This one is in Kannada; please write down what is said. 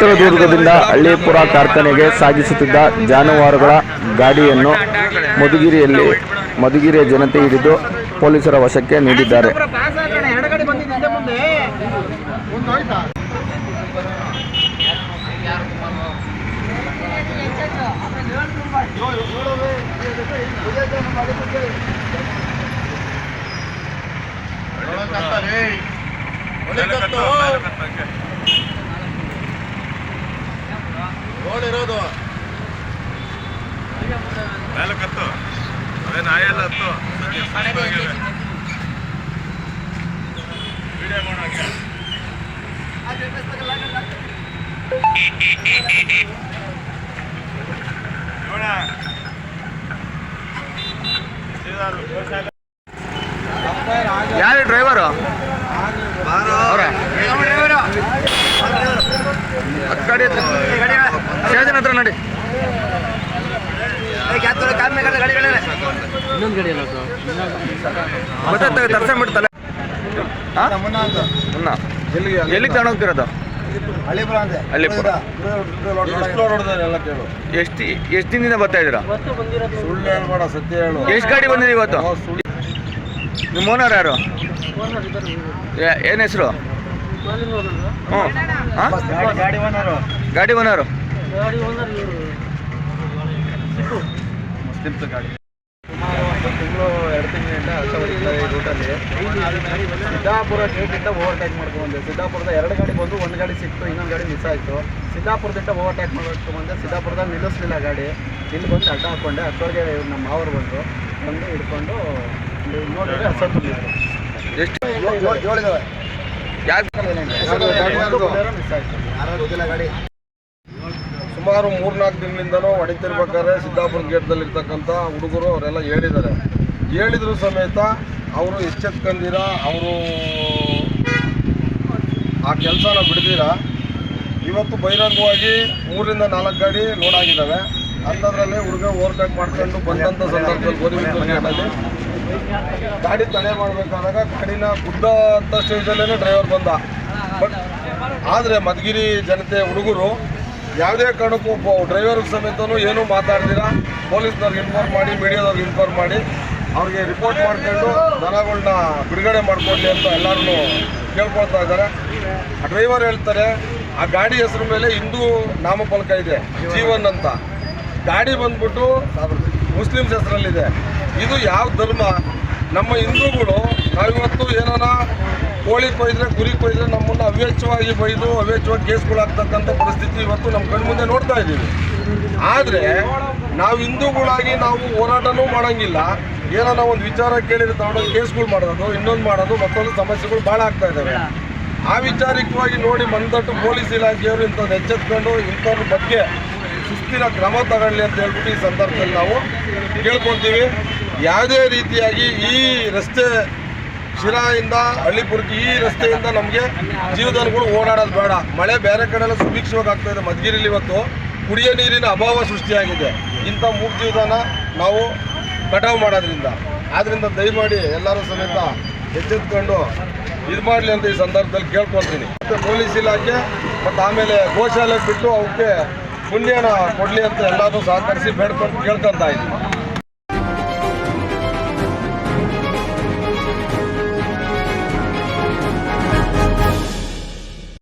ಚಿತ್ರದುರ್ಗದಿಂದ ಹಳ್ಳಿಪುರ ಕಾರ್ಖಾನೆಗೆ ಸಾಗಿಸುತ್ತಿದ್ದ ಜಾನುವಾರುಗಳ ಗಾಡಿಯನ್ನು ಮಧುಗಿರಿಯಲ್ಲಿ ಮಧುಗಿರಿಯ ಜನತೆ ಹಿಡಿದು ಪೊಲೀಸರ ವಶಕ್ಕೆ ನೀಡಿದ್ದಾರೆ. ಬಂದಿದ್ದು ಹಿಂದೆ ಅದೇ ಆಯಲ್ಲ ಹತ್ತು. ವಿಡಿಯೋ ಮಾಡೋಕೆ. ನೋಡ ಯಾರು ಡ್ರೈವರು? ಅವರೇ? ಗಾಡಿ ಹತ್ರ ನೋಡಿ. ತರ್ಸಂಬಿಡ್ತಲ್ಲ ಎಲ್ಲಿಗೆ ತಗೊಂಡು ಹೋಗ್ತಿರೋದು. ಎಷ್ಟು ನೋಡಿದ್ರೆ ಎಲ್ಲ ಕೇಳು. ಎಷ್ಟು ಎಷ್ಟು ದಿನದಿಂದ ಬರ್ತಾ ಇದ್ದೀರಾ? ಎಷ್ಟು ಗಾಡಿ ಬಂದಿದೆ ಇವತ್ತು? ನಿಮ್ಮ ಓನರ್ ಯಾರು? ಏನು ಹೆಸರು? ಹ್ಞೂ ಹಾಂ ಗಾಡಿ ಓನರು. ಗಾಡಿ ಓನರು ಮುಸ್ಲಿಮ್ಸ್ ಗಾಡಿ ತಿಂಗಳು ಎರಡು ತಿಂಗಳಿಂದ ಈ ರೂಟಲ್ಲಿ ಸಿದ್ದಾಪುರ ಗೇಟಿಂದ ಓವರ್ಟೇಕ್ ಮಾಡ್ಕೊಂಡು ಸಿದ್ದಾಪುರದ ಎರಡು ಗಾಡಿ ಬಂದು ಒಂದು ಗಾಡಿ ಸಿಕ್ತು ಇನ್ನೊಂದು ಗಾಡಿ ಮಿಸ್ ಆಯಿತು. ಸಿದ್ದಾಪುರದಿಂದ ಓವರ್ಟೇಕ್ ಮಾಡ್ಕೊಂಡು ಬಂದೆ. ಸಿದ್ದಾಪುರದಾಗ ನಿಲ್ಲಿಸ್ಲಿಲ್ಲ ಗಾಡಿ. ಇಲ್ಲಿ ಬಂದು ಅಡ್ಡ ಹಾಕ್ಕೊಂಡೆ ಅಷ್ಟೊಳಗೆ ಇವ್ರು ನಮ್ಮ ಮಾವರು ಬಂದು ಬಂದು ಹಿಡ್ಕೊಂಡು ನೋಡಿದ್ರೆ ಹಸ ತುಂಬಿದ್ರು ಎಷ್ಟು? ಮಿಸ್ ಆಯಿತು. ಗಾಡಿ? ಸುಮಾರು ಮೂರ್ನಾಲ್ಕು ದಿನಗಳಿಂದನೂ ಹೊಡಿತಿರ್ಬೇಕಾದ್ರೆ ಸಿದ್ದಾಪುರ ಗೇಟ್ದಲ್ಲಿರ್ತಕ್ಕಂಥ ಹುಡುಗರು ಅವರೆಲ್ಲ ಹೇಳಿದ್ದಾರೆ. ಹೇಳಿದ್ರು ಸಮೇತ ಅವರು ಎಚ್ಚೆತ್ಕಂದಿರ, ಅವರು ಆ ಕೆಲಸನ ಬಿಡ್ದಿರ? ಇವತ್ತು ಬಹಿರಂಗವಾಗಿ ಮೂರಿಂದ ನಾಲ್ಕು ಗಾಡಿ ಲೋಡ್ ಆಗಿದ್ದಾವೆ ಅಂಥದ್ರಲ್ಲಿ ಹುಡುಗ ಓವರ್ಟೇಕ್ ಮಾಡ್ಕೊಂಡು ಬಂದಂಥ ಸಂದರ್ಭದಲ್ಲಿ ಗೋಧಿ ಗೇಟಲ್ಲಿ ಗಾಡಿ ತಡೆ ಮಾಡಬೇಕಾದಾಗ ಗಾಡಿನ ಗುಡ್ಡ ಅಂತ ಸ್ಟೇಜಲ್ಲೇ ಡ್ರೈವರ್ ಬಂದ. ಬಟ್ ಆದರೆ ಮಧುಗಿರಿ ಜನತೆ ಹುಡುಗರು ಯಾವುದೇ ಕಾರಣಕ್ಕೂ ಡ್ರೈವರ್ ಸಮೇತನೂ ಏನೂ ಮಾತಾಡ್ತೀರಾ ಪೊಲೀಸ್ನವ್ರಿಗೆ ಇನ್ಫಾರ್ಮ್ ಮಾಡಿ ಮೀಡಿಯಾದವ್ರಿಗೆ ಇನ್ಫಾರ್ಮ್ ಮಾಡಿ, ಅವ್ರಿಗೆ ರಿಪೋರ್ಟ್ ಮಾಡ್ಕೊಂಡು ದನಗಳನ್ನ ಬಿಡುಗಡೆ ಮಾಡಿಕೊಡ್ಲಿ ಅಂತ ಎಲ್ಲರೂ ಕೇಳ್ಕೊಳ್ತಾ ಇದ್ದಾರೆ. ಆ ಡ್ರೈವರ್ ಹೇಳ್ತಾರೆ, ಆ ಗಾಡಿ ಹೆಸರು ಮೇಲೆ ಹಿಂದೂ ನಾಮಫಲಕ ಇದೆ, ಜೀವನ್ ಅಂತ. ಗಾಡಿ ಬಂದ್ಬಿಟ್ಟು ಮುಸ್ಲಿಮ್ಸ್ ಹೆಸರಲ್ಲಿದೆ. ಇದು ಯಾವ ಧರ್ಮ? ನಮ್ಮ ಹಿಂದೂಗಳು ನಾವಿವತ್ತು ಏನಾನ ಕೋಳಿ ಕೊಯ್ದ್ರೆ ಕುರಿ ಕೊಯ್ದ್ರೆ ನಮ್ಮನ್ನು ಅವ್ಯಚ್ಛವಾಗಿ ಬೈದು ಅವ್ಯಚ್ಛವಾಗಿ ಕೇಸ್ಗಳಾಗ್ತಕ್ಕಂಥ ಪರಿಸ್ಥಿತಿ ಇವತ್ತು ನಮ್ಮ ಕಣ್ಮುಂದೆ ನೋಡ್ತಾ ಇದ್ದೀವಿ. ಆದರೆ ನಾವು ಹಿಂದೂಗಳಾಗಿ ನಾವು ಹೋರಾಟನೂ ಮಾಡೋಂಗಿಲ್ಲ. ನಾವು ಒಂದು ವಿಚಾರ ಕೇಳಿದ್ರೆ ತಗೊಂಡೋಗಿ ಕೇಸ್ಗಳು ಮಾಡೋದು, ಇನ್ನೊಂದು ಮಾಡೋದು, ಮತ್ತೊಂದು ಸಮಸ್ಯೆಗಳು ಭಾಳ ಆಗ್ತಾ ಇದ್ದಾವೆ ಆ ವಿಚಾರಿಕವಾಗಿ ನೋಡಿ ಮಂದಟ್ಟು ಪೊಲೀಸ್ ಇಲಾಖೆಯವರು ಇಂಥದ್ದು ಎಚ್ಚೆತ್ಕೊಂಡು ಇಂಥವ್ರ ಬಗ್ಗೆ ಸುಸ್ಥಿರ ಕ್ರಮ ತಗೊಳ್ಳಿ ಅಂತ ಹೇಳ್ಬಿಟ್ಟು ಈ ಸಂದರ್ಭದಲ್ಲಿ ನಾವು ಕೇಳ್ಕೊತೀವಿ ಯಾವುದೇ ರೀತಿಯಾಗಿ ಈ ರಸ್ತೆ ಶಿರಾಯಿಂದ ಹಳ್ಳಿಪುರಕ್ಕೆ ಈ ರಸ್ತೆಯಿಂದ ನಮಗೆ ಜೀವಧಾನಗಳು ಓಡಾಡೋದು ಬೇಡ. ಮಳೆ ಬೇರೆ ಕಡೆ ಎಲ್ಲ ಸುಭಿಕ್ಷವಾಗಿ ಆಗ್ತಾ ಇದೆ ಮಧುಗಿರಿಲಿ ಇವತ್ತು. ಕುಡಿಯೋ ನೀರಿನ ಅಭಾವ ಸೃಷ್ಟಿಯಾಗಿದೆ. ಇಂಥ ಮೂರು ಜೀವದಾನ ನಾವು ಕಟಾವು ಮಾಡೋದ್ರಿಂದ. ಆದ್ದರಿಂದ ದಯಮಾಡಿ ಎಲ್ಲರೂ ಸಮೇತ ಎಚ್ಚೆತ್ಕೊಂಡು ಇದು ಮಾಡಲಿ ಅಂತ ಈ ಸಂದರ್ಭದಲ್ಲಿ ಕೇಳ್ಕೊಳ್ತೀನಿ. ಮತ್ತು ಪೊಲೀಸ್ ಇಲಾಖೆ ಮತ್ತು ಆಮೇಲೆ ಗೋಶಾಲೆ ಬಿಟ್ಟು ಅವಕ್ಕೆ ಪುಣ್ಯನ ಕೊಡಲಿ ಅಂತ ಎಲ್ಲರೂ ಸಹಕರಿಸಿ ಬೇಡ್ಕೊಂಡು ಕೇಳ್ಕೊತಾ ಇದ್ದೀನಿ.